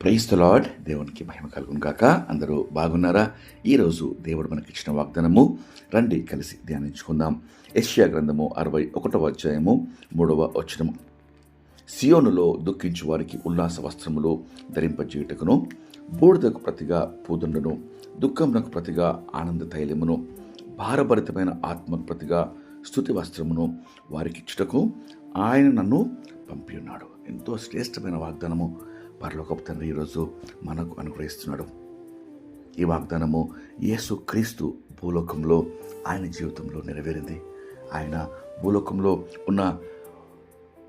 Price lord దేవునికి మహిమ కలుగును కాక అందరూ బాగున్నారా? ఈరోజు దేవుడు మనకి ఇచ్చిన వాగ్దానము రండి కలిసి ధ్యానించుకుందాం. యెషయా గ్రంథము అరవై ఒకటవ అధ్యాయము మూడవ వచనము. సియోనులో దుఃఖించు వారికి ఉల్లాస వస్త్రములు ధరింపజేయుటకును బూడిదకు ప్రతిగా పూదండును దుఃఖమునకు ప్రతిగా ఆనంద తైలమును భారభరితమైన ఆత్మకు ప్రతిగా స్థుతి వస్త్రమును వారికిచ్చుటకు ఆయన నన్ను పంపి ఉన్నాడు ఎంతో శ్రేష్టమైన వాగ్దానము. పరలోకపు తండ్రి ఈరోజు మనకు అనుగ్రహిస్తున్నాడు. ఈ వాగ్దానము యేసు క్రీస్తు భూలోకంలో ఆయన జీవితంలో నెరవేరింది. ఆయన భూలోకంలో ఉన్న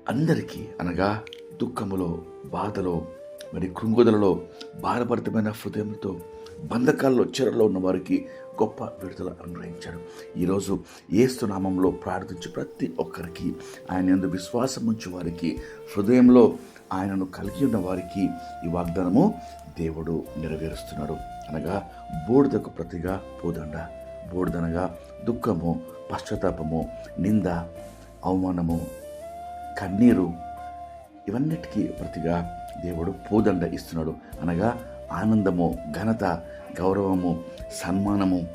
అందరికీ అనగా దుఃఖములో బాధలో మరి కృంగుదలలో భారభరితమైన హృదయంతో బంధకాల్లో చెరలో ఉన్న వారికి గొప్ప విడుదల అనుగ్రహించాడు. ఈరోజు ఏస్తునామంలో ప్రార్థించి ప్రతి ఒక్కరికి ఆయన యందు విశ్వాసం ఉంచు వారికి హృదయంలో ఆయనను కలిగి ఉన్న వారికి ఈ వాగ్దానము దేవుడు నెరవేరుస్తున్నాడు. అనగా బూడిదకు ప్రతిగా పోదండ బూడిదనగా దుఃఖము పశ్చాత్తాపము నింద అవమానము కన్నీరు ఇవన్నిటికీ ప్రతిగా దేవుడు పూదండ ఇస్తున్నాడు. అనగా ఆనందము ఘనత గౌరవము సన్మానము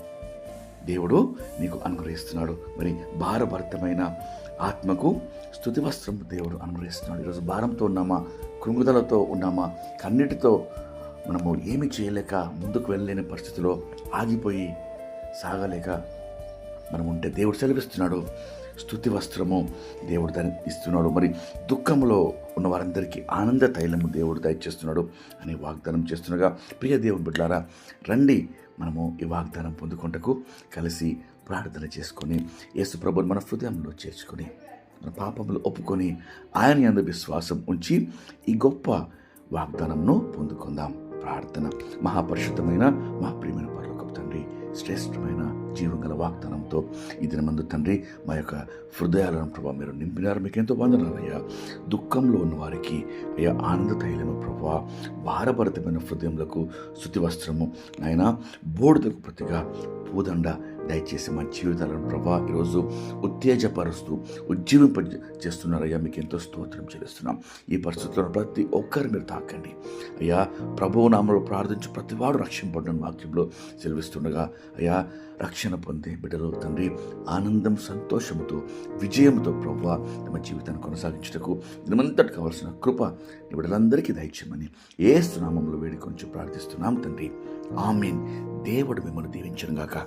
దేవుడు నీకు అనుగ్రహిస్తున్నాడు. మరి భారభరితమైన ఆత్మకు స్థుతి వస్త్రం దేవుడు అనుగ్రహిస్తున్నాడు. ఈరోజు భారంతో ఉన్నామా? కృంగుదలతో ఉన్నామా? కన్నిటితో మనము ఏమి చేయలేక ముందుకు వెళ్ళలేని పరిస్థితిలో ఆగిపోయి సాగలేక మనం ఉంటే దేవుడు సెలవిస్తున్నాడు. స్థుతి వస్త్రము దేవుడు దాన్ని ఇస్తున్నాడు. మరి దుఃఖంలో ఉన్న వారందరికీ ఆనంద తైలము దేవుడు దయచేస్తున్నాడు అని వాగ్దానం చేస్తుండగా ప్రియ దేవుని బిడ్డారా రండి మనము ఈ వాగ్దానం పొందుకుంటకు కలిసి ప్రార్థన చేసుకొని యేసు ప్రభుని మన హృదయంలో చేర్చుకొని మన పాపములు ఒప్పుకొని ఆయన ఎందు విశ్వాసం ఉంచి ఈ గొప్ప వాగ్దానంను పొందుకుందాం. ప్రార్థన. మహాపరిశుద్ధమైన మా ప్రియమైన పరలోకపు తండ్రి శ్రేష్టమైన జీవంగల వాగ్దానంతో ఈ దినమందు తండ్రి మా యొక్క హృదయాలను ప్రభావ మీరు నింపినారు. మీకు ఎంతో వందనాలయ్యా. దుఃఖంలో ఉన్న వారికి అయ్యా ఆనంద తైలము ప్రభా. భారభరితమైన హృదయములకు శుతి వస్త్రము. ఆయన బోడిదకు ప్రతిగా పూదండ దయచేసి మా జీవితాలను ప్రభా ఈరోజు ఉత్తేజపరుస్తూ ఉజ్జీవింప చేస్తున్నారయ్యా మీకు ఎంతో స్తోత్రం చెల్లిస్తున్నాం. ఈ పరిస్థితుల్లో ప్రతి ఒక్కరు మీరు తాకండి. అయ్యా ప్రభువు నామలో ప్రార్థించి ప్రతివాడు రక్షింపడిన వాక్యంలో సెలవిస్తుండగా అయ్యా రక్షణ పొందే బిడ్డలు తండ్రి ఆనందం సంతోషంతో విజయంతో ప్రభు తమ జీవితాన్ని కొనసాగించుటకు నిమంతటి కావాల్సిన కృప నీ బిడ్డలందరికీ దయచేయమని ఏ స్నామంలో వేడి కొంచెం ప్రార్థిస్తున్నాం తండ్రి. ఆమెన్. దేవుడు మిమ్మల్ని దీవించను గాక